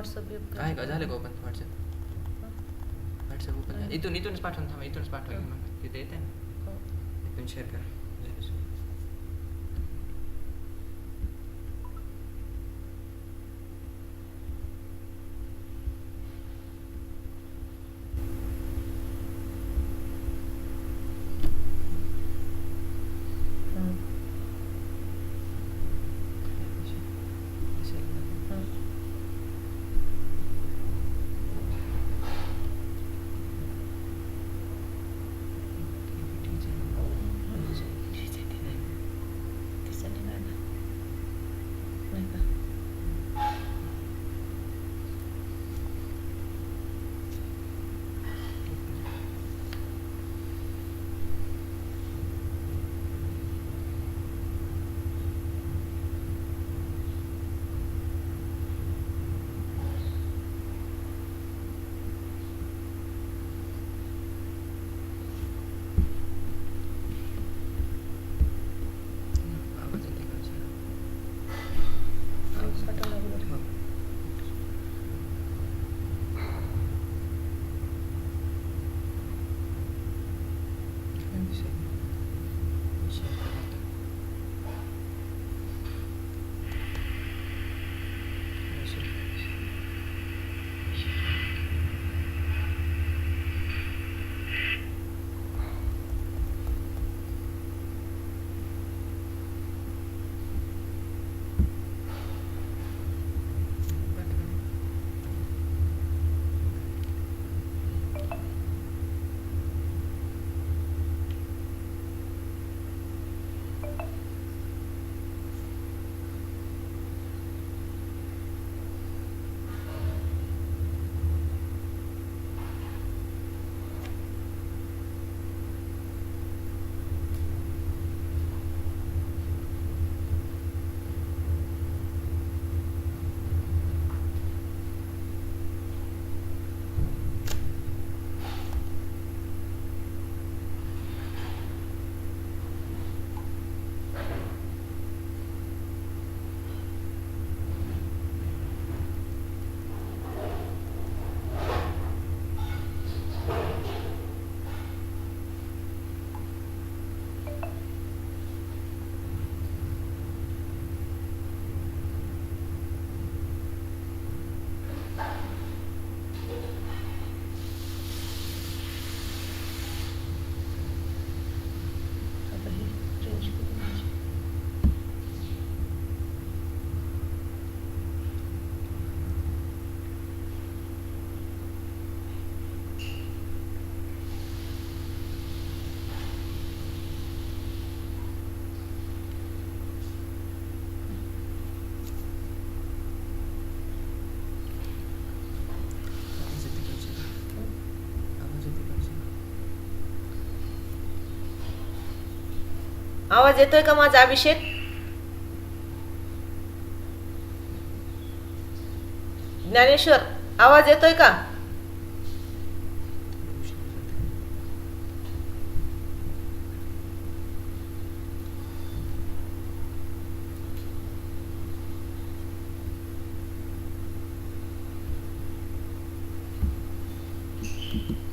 WhatsApp आहे का? झालं का ओपन व्हॉट्सअप व्हॉट्सअप ओपन. इथून इथूनच पाठवून थांबा. इथूनच पाठवा. मग. तिथे येते ना? हो. इथून शेअर करा. आवाज येतोय का माझा अभिषेक ज्ञानेश्वर आवाज येतोय का Thank you.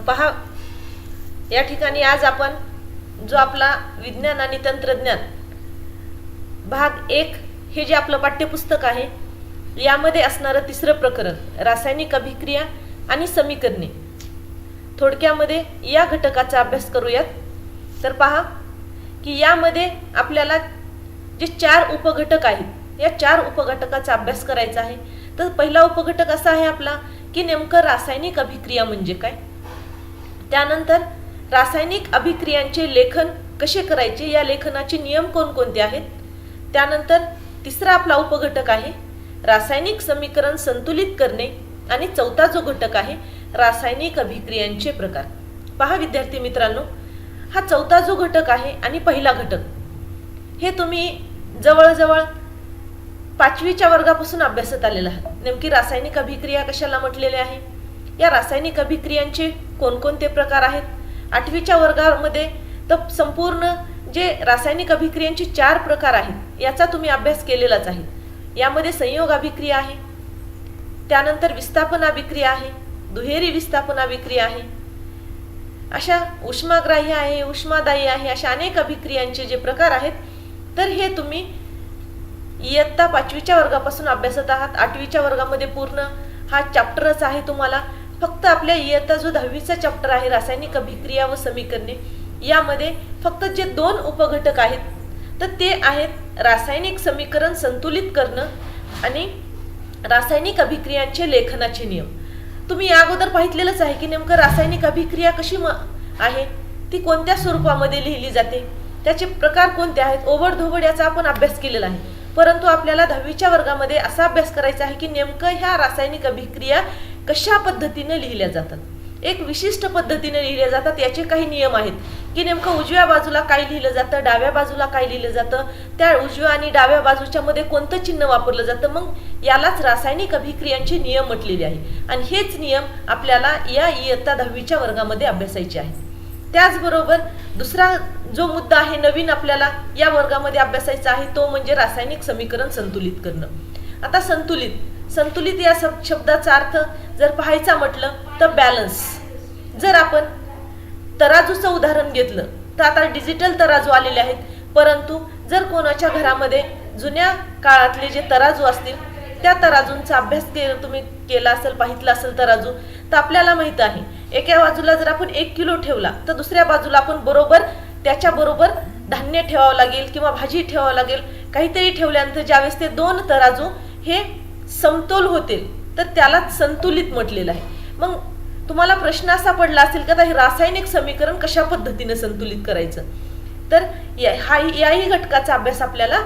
पहा. या ठिकाणी आज आपण जो आपला विज्ञान आणि तंत्रज्ञान भाग एक हे जे आपलं पाठ्यपुस्तक आहे यामध्ये असणारं तिसरं प्रकरण रासायनिक अभिक्रिया आणि समीकरणे. थोडक्यामध्ये या घटकाचा अभ्यास करूयात. तर पहा की यामध्ये आपल्याला जे चार उपघटक आहेत या चार उपघटकाचा अभ्यास करायचा आहे. तर पहिला उपघटक असा आहे आपला की नेमकं रासायनिक अभिक्रिया म्हणजे काय? त्यानंतर रासायनिक अभिक्रियांचे लेखन कसे करायचे या लेखनाचे नियम कोणकोणते आहेत? त्यानंतर तिसरा आपला उपघटक आहे रासायनिक समीकरण संतुलित करणे आणि चौथा जो घटक आहे रासायनिक अभिक्रियांचे प्रकार. पहा विद्यार्थी मित्रांनो हा चौथा जो घटक आहे आणि पहिला घटक. हे तुम्ही जवळजवळ पाचवीच्या वर्गापासून अभ्यासात आलेला आहात. नेमकी रासायनिक अभिक्रिया कशाला म्हटलेले आहे? या रासायनिक अभिक्रियांचे कोणकोणते प्रकार आहेत? आठवीच्या वर्गामध्ये तर संपूर्ण जे रासायनिक अभिक्रियांचे चार प्रकार आहेत याचा तुम्ही अभ्यास केलेलाच आहे. यामध्ये संयोग अभिक्रिया आहे त्यानंतर विस्थापन अभिक्रिया आहे दुहेरी विस्थापन अभिक्रिया आहे. अशा उष्माग्राह्य आहे उष्मादायी आहे अशा अनेक अभिक्रियांचे जे प्रकार आहेत तर हे तुम्ही इयत्ता पाचवीच्या वर्गापासून अभ्यासत आहात. आठवीच्या वर्गामध्ये पूर्ण हा चॅप्टरच आहे तुम्हाला. फक्त आपल्या इयत्ता जो दहावीचा चॅप्टर आहे रासायनिक अभिक्रिया व समीकरणे यामध्ये फक्त जे दोन उपघटक आहेत तर ते आहेत रासायनिक समीकरण संतुलित करणं आणि रासायनिक अभिक्रियांचे लेखनाचे नियम. तुम्ही या अगोदर पाहितलेलंच आहे की नेमकं रासायनिक अभिक्रिया कशी म आहे? ती कोणत्या स्वरूपामध्ये लिहिली जाते? त्याचे प्रकार कोणते आहेत? ओबडधोबड याचा आपण अभ्यास केलेला आहे. परंतु आपल्याला दहावीच्या वर्गामध्ये असा अभ्यास करायचा आहे की नेमकं ह्या रासायनिक अभिक्रिया कशा पद्धतीनं लिहिल्या जातात? एक विशिष्ट पद्धतीने लिहिल्या जातात याचे काही नियम आहेत. की नेमकं उजव्या बाजूला काय लिहिलं जातं डाव्या बाजूला काय लिहिलं जातं त्या उजव्या आणि डाव्या बाजूच्या मध्ये कोणतं चिन्ह वापरलं जातं? मग यालाच रासायनिक अभिक्रियांचे नियम म्हटलेले आहे. आणि हेच नियम आपल्याला या इयत्ता दहावीच्या वर्गामध्ये अभ्यासायचे आहेत. त्याचबरोबर दुसरा जो मुद्दा आहे नवीन आपल्याला या वर्गामध्ये अभ्यासायचा आहे तो म्हणजे रासायनिक समीकरण संतुलित करणं. आता संतुलित संतुलित या शब्दाचा अर्थ जर पाहायचा म्हटलं तर बॅलन्स जर आपण तराजूचं उदाहरण घेतलं तर आता डिजिटल तराजू आलेले आहेत. परंतु जर कोणाच्या घरामध्ये जुन्या काळातले जे तराजू असतील त्या तराजूंचा अभ्यास के तुम्ही केला असेल पाहितला असेल तराजू तर आपल्याला माहीत आहे एका बाजूला जर आपण एक किलो ठेवला तर दुसऱ्या बाजूला आपण बरोबर त्याच्याबरोबर धान्य ठेवावं लागेल किंवा भाजी ठेवावं लागेल. काहीतरी ठेवल्यानंतर ज्यावेळेस ते दोन तराजू हे समतोल होतील तर त्यालाच संतुलित म्हटलेलं आहे. मग तुम्हाला प्रश्न असा पडला असेल का हे रासायनिक समीकरण कशा पद्धतीने संतुलित करायचं? तर या हा याही घटकाचा अभ्यास आपल्याला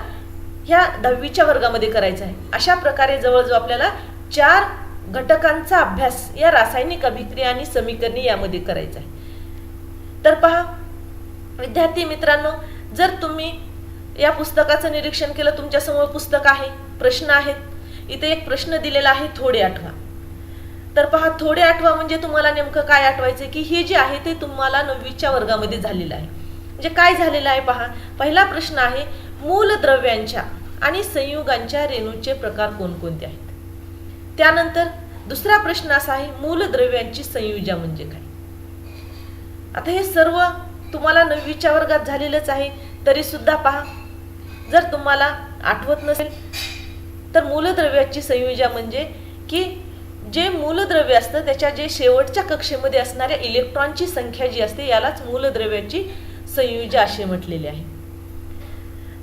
ह्या दहावीच्या वर्गामध्ये करायचा आहे. अशा प्रकारे जवळजवळ आपल्याला चार घटकांचा अभ्यास या रासायनिक अभिक्रिया आणि समीकरणे यामध्ये करायचा आहे. तर पहा विद्यार्थी मित्रांनो जर तुम्ही या पुस्तकाचं निरीक्षण केलं तुमच्यासमोर पुस्तक आहे प्रश्न आहेत इथे एक प्रश्न दिलेला आहे थोडे आठवा. तर पहा थोडे आठवा म्हणजे तुम्हाला नेमकं काय आठवायचं की हे जे आहे ते तुम्हाला नववीच्या वर्गामध्ये झालेलं आहे. म्हणजे काय झालेलं आहे पहा पहिला प्रश्न आहे मूलद्रव्यांच्या आणि संयुगांच्या रेणूचे प्रकार कोणकोणते आहेत? त्यानंतर दुसरा प्रश्न असा आहे मूलद्रव्यांची संयुजा म्हणजे काय? आता हे सर्व तुम्हाला नववीच्या वर्गात झालेलंच आहे तरी सुद्धा पहा जर तुम्हाला आठवत नसेल तर मूलद्रव्याची संयुजा म्हणजे की जे मूलद्रव्य असतं त्याच्या जे शेवटच्या कक्षेमध्ये असणाऱ्या इलेक्ट्रॉनची संख्या जी असते यालाच मूलद्रव्याची संयुजा असे म्हटलेले आहे.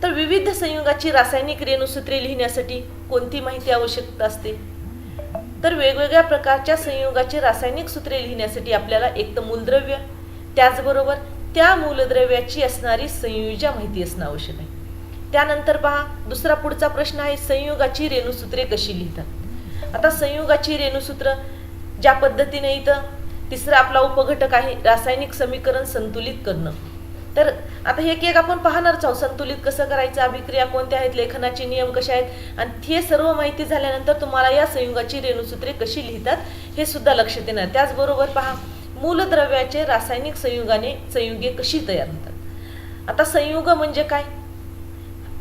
तर विविध संयुगाची रासायनिक रेणुसूत्रे लिहिण्यासाठी कोणती माहिती आवश्यक असते? तर वेगवेगळ्या प्रकारच्या संयुगाची रासायनिक सूत्रे लिहिण्यासाठी आपल्याला एक तर मूलद्रव्य त्याचबरोबर त्या मूलद्रव्याची असणारी संयुजा माहिती असणं आवश्यक आहे. त्यानंतर पहा दुसरा पुढचा प्रश्न आहे संयुगाची रेणुसूत्रे कशी लिहितात? आता संयुगाची रेणुसूत्र ज्या पद्धतीने इथं तिसरा आपला उपघटक आहे रासायनिक समीकरण संतुलित करणं. तर आता हे एक एक आपण पाहणारच आहोत संतुलित कसं करायचं अभिक्रिया कोणत्या आहेत लेखनाचे नियम कसे आहेत? आणि हे सर्व माहिती झाल्यानंतर तुम्हाला या संयुगाची रेणुसूत्रे कशी लिहितात हे सुद्धा लक्षात येणार. त्याचबरोबर पहा मूलद्रव्याचे रासायनिक संयुगाने संयुगे कशी तयार होतात? आता संयुग म्हणजे काय?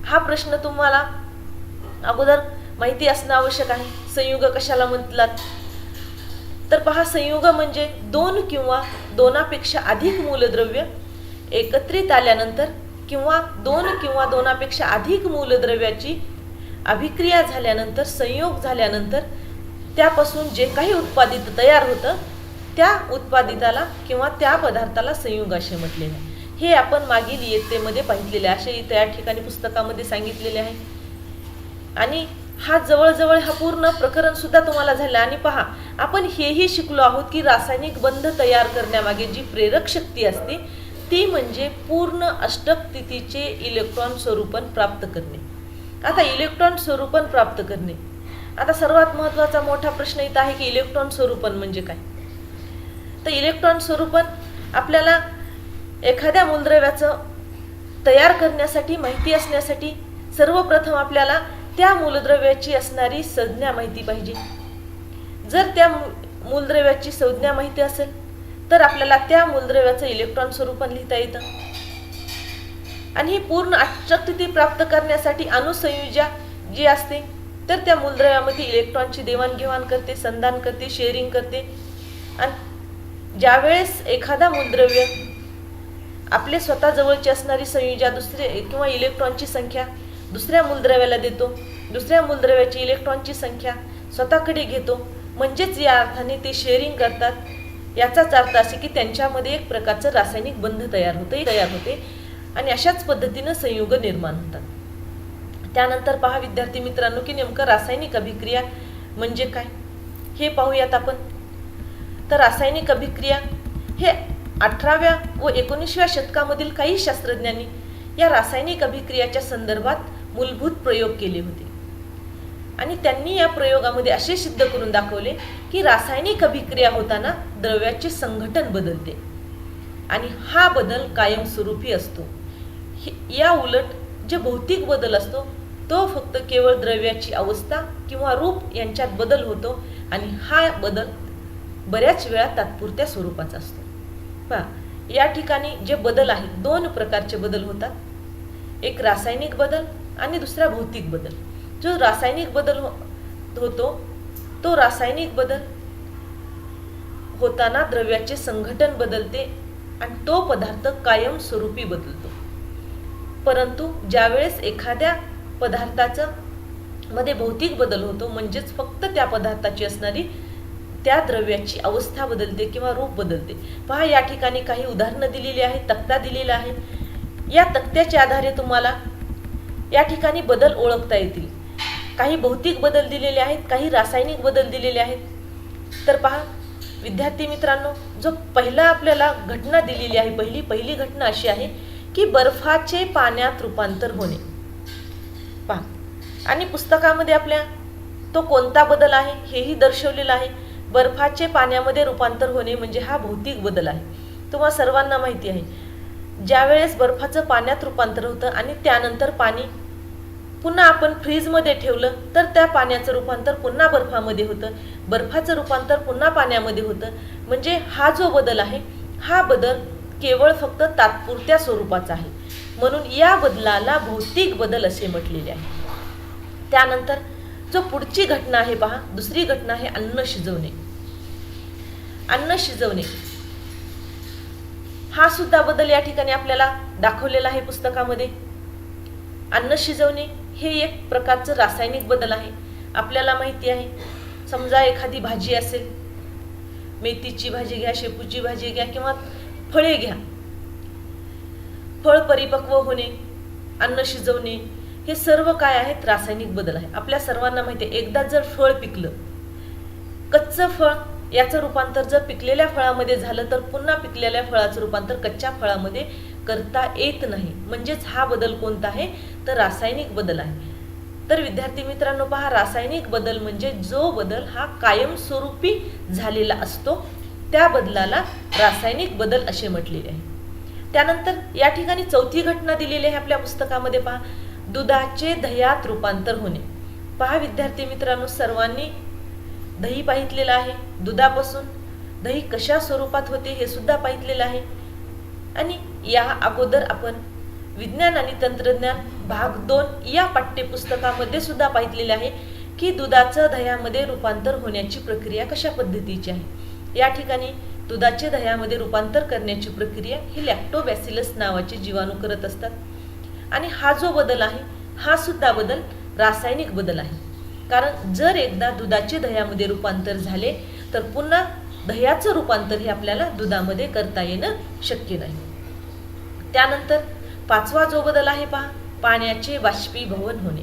हा प्रश्न तुम्हाला अगोदर माहिती असणं आवश्यक आहे. संयुग कशाला म्हटलात? तर पहा संयुग म्हणजे दोन किंवा दोनापेक्षा अधिक मूलद्रव्य एकत्रित आल्यानंतर किंवा दोन किंवा दोनापेक्षा अधिक मूलद्रव्याची अभिक्रिया झाल्यानंतर संयोग झाल्यानंतर त्यापासून जे काही उत्पादित तयार होतं त्या उत्पादिताला किंवा त्या पदार्थाला संयुग असे म्हटले आहे हे आपण मागील इयत्तेमध्ये पाहिलेले असे इथे या ठिकाणी पुस्तकामध्ये सांगितलेले आहे. आणि हा जवळजवळ हा पूर्ण प्रकरण सुद्धा तुम्हाला झालं. आणि पहा आपण हेही शिकलो आहोत की रासायनिक बंध तयार करण्यामागे जी प्रेरक शक्ती असते ती म्हणजे पूर्ण अष्टक तिथीचे इलेक्ट्रॉन स्वरूपण प्राप्त करणे. आता इलेक्ट्रॉन स्वरूपण प्राप्त करणे. आता सर्वात महत्त्वाचा मोठा प्रश्न इथं आहे की इलेक्ट्रॉन स्वरूपण म्हणजे काय? तर इलेक्ट्रॉन स्वरूपण आपल्याला एखाद्या मूलद्रव्याचं तयार करण्यासाठी माहिती असण्यासाठी सर्वप्रथम आपल्याला त्या मूलद्रव्याची असणारी संज्ञा माहिती पाहिजे. जर त्या मूलद्रव्याची संज्ञा माहिती असेल तर आपल्याला त्या मूलद्रव्याचं इलेक्ट्रॉन स्वरूपात लिहिता येतं. आणि ही पूर्ण अष्टस्थिती प्राप्त करण्यासाठी अणुसंयुजा जी असते तर त्या मूलद्रव्यामध्ये इलेक्ट्रॉनची देवाणघेवाण करते संधान करते शेअरिंग करते. आणि ज्यावेळेस एखादा मूलद्रव्य आपले स्वतः जवळची असणारी संयुजा दुसरे किंवा इलेक्ट्रॉनची संख्या दुसऱ्या मूलद्रव्याला देतो. दुसऱ्या मूलद्रव्याची इलेक्ट्रॉनची संख्या स्वतःकडे घेतो. म्हणजेच या अर्थाने ते शेअरिंग करतात. याचाच अर्थ असे की त्यांच्यामध्ये एक प्रकारचं रासायनिक बंध तयार होते तयार होते. आणि अशाच पद्धतीनं संयुग निर्माण होतात. त्यानंतर पहा विद्यार्थी मित्रांनो की नेमकं रासायनिक अभिक्रिया म्हणजे काय? हे पाहूयात आपण. तर रासायनिक अभिक्रिया हे अठराव्या व एकोणीसव्या शतकामधील काही शास्त्रज्ञांनी या रासायनिक अभिक्रियाच्या संदर्भात मूलभूत प्रयोग केले होते. आणि त्यांनी या प्रयोगामध्ये असे सिद्ध करून दाखवले की रासायनिक अभिक्रिया होताना द्रव्याचे संघटन बदलते. आणि हा बदल कायमस्वरूपी असतो. हे- या उलट जे भौतिक बदल असतो तो फक्त केवळ द्रव्याची अवस्था किंवा रूप यांच्यात बदल होतो आणि हा बदल बऱ्याच वेळा तात्पुरत्या स्वरूपाचा असतो. या ठिकाणी जे बदल आहेत दोन प्रकारचे बदल होतात. एक रासायनिक बदल आणि दुसरा भौतिक बदल. जो रासायनिक बदल हो- होतो तो रासायनिक बदल होताना द्रव्याचे संघटन बदलते आणि तो पदार्थ कायमस्वरूपी बदलतो. परंतु ज्यावेळेस एखाद्या पदार्थाचं मध्ये भौतिक बदल होतो म्हणजेच फक्त त्या पदार्थाची असणारी त्या द्रव्याची अवस्था बदलते किंवा रूप बदलते. पहा या ठिकाणी काही उदाहरणं दिलेली आहेत तक्ता दिलेला आहे. या तक्त्याच्या आधारे तुम्हाला या ठिकाणी बदल ओळखता येतील. काही भौतिक बदल दिलेले आहेत काही रासायनिक बदल दिलेले आहेत. तर पहा विद्यार्थी मित्रांनो जो पहिला आपल्याला घटना दिलेली आहे पहिली पहिली घटना अशी आहे की बर्फाचे पाण्यात रूपांतर होणे. पहा आणि पुस्तकामध्ये आपल्या तो कोणता बदल आहे हेही दर्शवलेलं आहे. बर्फाचे पाण्यामध्ये रूपांतर होणे म्हणजे हा भौतिक बदल आहे. तुम्हाला सर्वांना माहिती आहे. ज्यावेळेस बर्फाचं पाण्यात रूपांतर होतं आणि त्यानंतर पाणी पुन्हा आपण फ्रीजमध्ये ठेवलं तर त्या पाण्याचं रूपांतर पुन्हा बर्फामध्ये होतं. बर्फाचं रूपांतर पुन्हा पाण्यामध्ये होतं. म्हणजे हा जो बदल आहे हा बदल केवळ फक्त तात्पुरत्या स्वरूपाचा आहे. म्हणून या बदलाला भौतिक बदल असे म्हटलेले आहे. त्यानंतर जो पुढची घटना आहे पहा दुसरी घटना आहे अन्न शिजवणे. अन्न शिजवणे. हा सुद्धा बदल या ठिकाणी आपल्याला दाखवलेला आहे पुस्तकामध्ये. अन्न शिजवणे हे एक प्रकारचं रासायनिक बदल आहे. आपल्याला माहिती आहे समजा एखादी भाजी असेल मेथीची भाजी घ्या शेपूची भाजी घ्या किंवा फळे घ्या. फळ परिपक्व होणे अन्न शिजवणे हे सर्व काय आहेत? रासायनिक बदल आहे. आपल्या सर्वांना माहिती आहे एकदा जर फळ पिकलं कच्चं फळ याचं रूपांतर जर पिकलेल्या फळामध्ये झालं तर पुन्हा पिकलेल्या फळाचं रूपांतर कच्च्या फळामध्ये करता येत नाही. म्हणजेच हा बदल कोणता आहे? तर रासायनिक बदल आहे. तर विद्यार्थी मित्रांनो पहा रासायनिक बदल म्हणजे जो बदल हा कायमस्वरूपी झालेला असतो त्या बदलाला रासायनिक बदल असे म्हटलेले आहे. त्यानंतर या ठिकाणी चौथी घटना दिलेली आहे आपल्या पुस्तकामध्ये पहा. दुधाचे दह्यात रूपांतर होणे. पहा विद्यार्थी मित्रांनो सर्वांनी दही पाहितलेलं आहे दुधापासून. दही कशा स्वरूपात होते हे सुद्धा पाहितलेलं आहे. आणि या अगोदर आपण विज्ञान आणि तंत्रज्ञान भाग दोन या पाठ्यपुस्तकामध्ये सुद्धा पाहितलेले आहे की दुधाचं दह्यामध्ये रूपांतर होण्याची प्रक्रिया कशा पद्धतीची आहे. या ठिकाणी दुधाचे दह्यामध्ये रूपांतर करण्याची प्रक्रिया ही लॅक्टोबॅसिलस नावाचे जीवाणू करत असतात. आणि हा जो बदल आहे हा सुद्धा बदल रासायनिक बदल आहे. कारण जर एकदा दुधाचे दह्यामध्ये रूपांतर झाले तर पुन्हा दह्याचं रूपांतर हे आपल्याला दुधामध्ये करता येणं शक्य नाही. त्यानंतर पाचवा जो बदल आहे पहा पाण्याचे बाष्पीभवन होणे.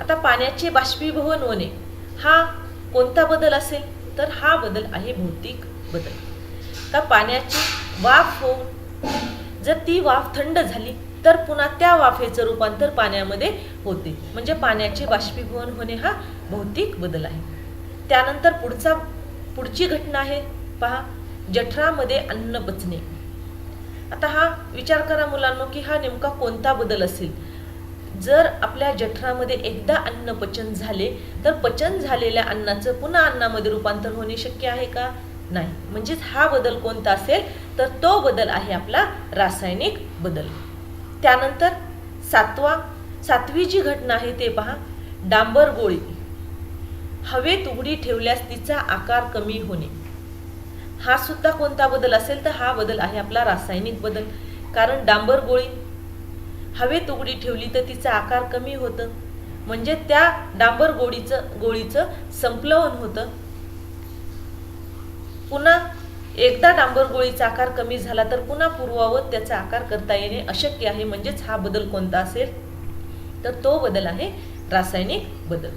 आता पाण्याचे बाष्पीभवन होणे हा कोणता बदल असेल? तर हा बदल आहे भौतिक बदल. का पाण्याची वाफ होऊन जर ती वाफ थंड झाली तर पुन्हा त्या वाफेचं रूपांतर पाण्यामध्ये होते. म्हणजे पाण्याचे बाष्पीभवन होणे हा भौतिक बदल आहे. त्यानंतर पुढचा पुढची घटना आहे. पहा जठरामध्ये अन्न पचणे. आता हा विचार करा मुलांनो की हा नेमका कोणता बदल असेल? जर आपल्या जठरामध्ये एकदा अन्न पचन झाले तर पचन झालेल्या अन्नाचं पुन्हा अन्नामध्ये रूपांतर होणे शक्य आहे का? नाही. म्हणजेच हा बदल कोणता असेल तर तो बदल आहे आपला रासायनिक बदल. त्यानंतर सातवा सातवी जी घटना आहे ते पहा डांबर गोळी. हवेत उघडी ठेवल्यास तिचा आकार कमी होणे. हा सुद्धा कोणता बदल असेल तर हा बदल आहे आपला रासायनिक बदल. कारण डांबर गोळी हवेत उघडी ठेवली तर तिचा आकार कमी होतं. म्हणजे त्या डांबर गोळीचं गोळीचं संप्लवन होतं. पुन्हा एकदा डांबर गोळीचा आकार कमी झाला तर पुन्हा पूर्वावत त्याचा आकार करता येणे अशक्य आहे. म्हणजेच हा बदल कोणता असेल? तर तो बदल आहे रासायनिक बदल.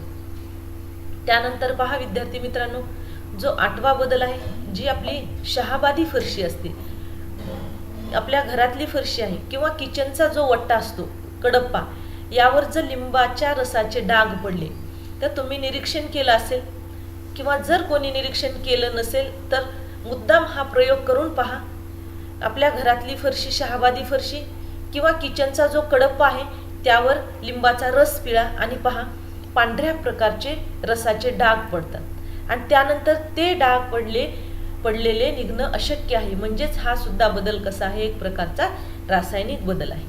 त्यानंतर पहा विद्यार्थी मित्रांनो जो आठवा बदल आहे जी आपली शहाबादी फरशी असते. आपल्या घरातली फरशी आहे किंवा किचनचा जो वट्टा असतो कडप्पा यावर जर लिंबाच्या रसाचे डाग पडले तर तुम्ही निरीक्षण केलं असेल? किंवा जर कोणी निरीक्षण केलं नसेल तर मुद्दाम हा प्रयोग करून पहा. आपल्या घरातली फरशी शहाबादी फरशी किंवा किचनचा जो कडप्पा आहे त्यावर लिंबाचा रस पिळा आणि पहा पांढऱ्या प्रकारचे रसाचे डाग पडतात. आणि त्यानंतर ते डाग पडले पडलेले निघणं अशक्य आहे. म्हणजेच हा सुद्धा बदल कसा आहे? एक प्रकारचा रासायनिक बदल आहे.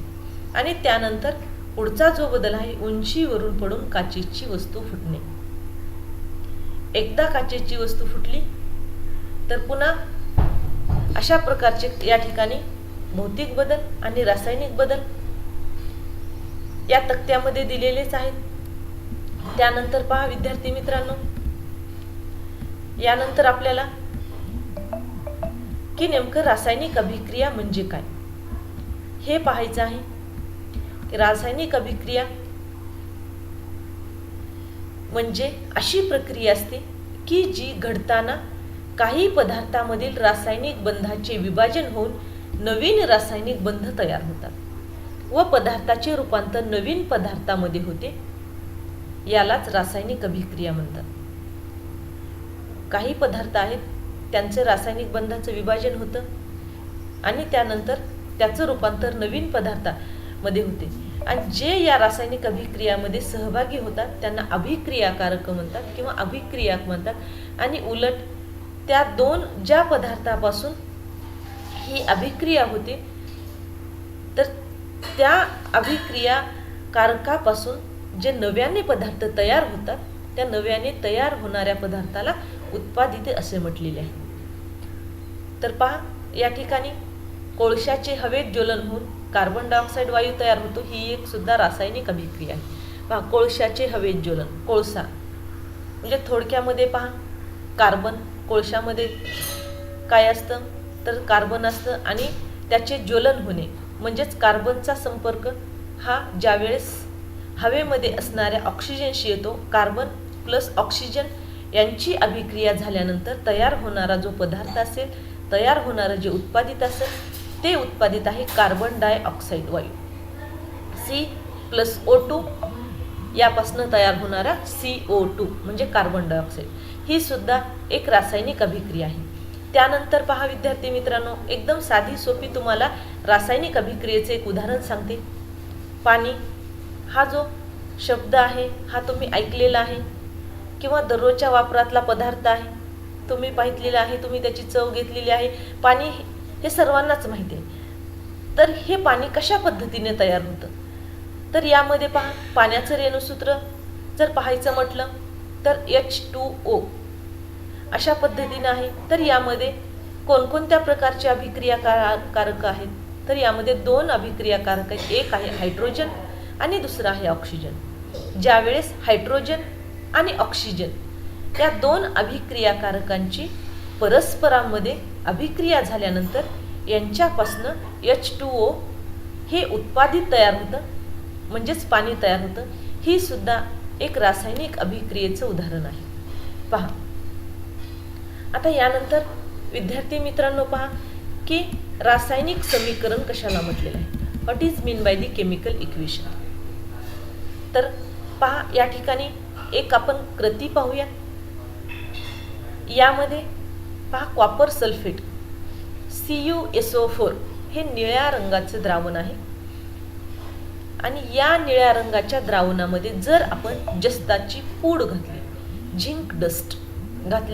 आणि त्यानंतर पुढचा जो बदल आहे उंचीवरून पडून काचेची वस्तू फुटणे. एकदा काचेची वस्तू फुटली तर पुन्हा अशा प्रकारचे या ठिकाणी भौतिक बदल आणि रासायनिक बदल या तक्त्यामध्ये दिलेलेच आहेत. त्यानंतर पहा विद्यार्थी मित्रांनो यानंतर आपल्याला की नेमकं रासायनिक अभिक्रिया म्हणजे काय? हे पाहायचं आहे. की रासायनिक अभिक्रिया म्हणजे अशी प्रक्रिया असते की जी घडताना काही पदार्थामधील रासायनिक बंधाचे विभाजन होऊन नवीन रासायनिक बंध तयार होतात व पदार्थाचे रूपांतर नवीन पदार्थामध्ये होते. यालाच रासायनिक अभिक्रिया म्हणतात. काही पदार्थ आहेत त्यांचं रासायनिक बंधाचं विभाजन होतं आणि त्यानंतर त्याचं रूपांतर नवीन पदार्थामध्ये होते. आणि जे या रासायनिक अभिक्रियामध्ये सहभागी होतात त्यांना अभिक्रियाकारक म्हणतात किंवा अभिक्रियाक म्हणतात आणि उलट त्या दोन ज्या पदार्थापासून ही अभिक्रिया होते तर त्या अभिक्रिया कारकापासून जे नव्याने पदार्थ तयार होतात त्या नव्याने तयार होणाऱ्या पदार्थाला उत्पादित असे म्हटलेले आहे. तर पहा या ठिकाणी कोळशाचे हवेत ज्वलन होऊन कार्बन डायऑक्साईड वायू तयार होतो ही एक सुद्धा रासायनिक अभिक्रिया आहे. पहा कोळशाचे हवेत ज्वलन कोळसा. म्हणजे थोडक्यामध्ये पहा कार्बन कोळशामध्ये काय असतं? तर कार्बन असतं आणि त्याचे ज्वलन होणे म्हणजेच कार्बनचा संपर्क हा ज्यावेळेस हवेमध्ये असणाऱ्या ऑक्सिजनशी येतो कार्बन प्लस ऑक्सिजन यांची अभिक्रिया झाल्यानंतर तयार होणारा जो पदार्थ असेल तयार होणारं जे उत्पादित असेल ते उत्पादित आहे कार्बन डायऑक्साईड वायू. सी प्लस ओ टू यापासून तयार होणारा सी ओ टू म्हणजे कार्बन डायऑक्साईड. ही सुद्धा एक रासायनिक अभिक्रिया आहे. त्यानंतर पहा विद्यार्थी मित्रांनो एकदम साधी सोपी तुम्हाला रासायनिक अभिक्रियेचे एक उदाहरण सांगते. पाणी हा जो शब्द आहे हा तुम्ही ऐकलेला आहे किंवा दररोजच्या वापरातला पदार्थ आहे तुम्ही पाहितलेला आहे तुम्ही त्याची चव घेतलेली आहे पाणी हे सर्वांनाच माहिती आहे. तर हे पाणी कशा पद्धतीने तयार होतं? तर यामध्ये पहा पाण्याचं रेणूसूत्र जर पाहायचं म्हटलं तर एच टू ओ अशा पद्धतीनं आहे. तर यामध्ये कोणकोणत्या प्रकारचे अभिक्रिया कारक आहेत? तर यामध्ये दोन अभिक्रियाकारक आहेत. एक आहे हायड्रोजन आणि दुसरं आहे ऑक्सिजन. ज्यावेळेस हायड्रोजन आणि ऑक्सिजन या दोन अभिक्रियाकारकांची परस्परांमध्ये अभिक्रिया झाल्यानंतर यांच्यापासनं एच टू ओ हे उत्पादित तयार होतं. म्हणजेच पाणी तयार होतं. ही सुद्धा एक रासायनिक अभिक्रियेचं उदाहरण आहे. पहा. आता यानंतर विद्यार्थी मित्रांनो पहा की रासायनिक समीकरण कशाला म्हटलेलं आहे? What is mean by the chemical equation तर पहा या ठिकाणी एक आपण कृती पाहूया. यामध्ये पहा copper sulphate C U S O four हे निळ्या रंगाचं द्रावण आहे. आणि या निळ्या रंगाच्या द्रावणामध्ये जर आपण जस्ताची पूड घातली झिंक डस्ट घातली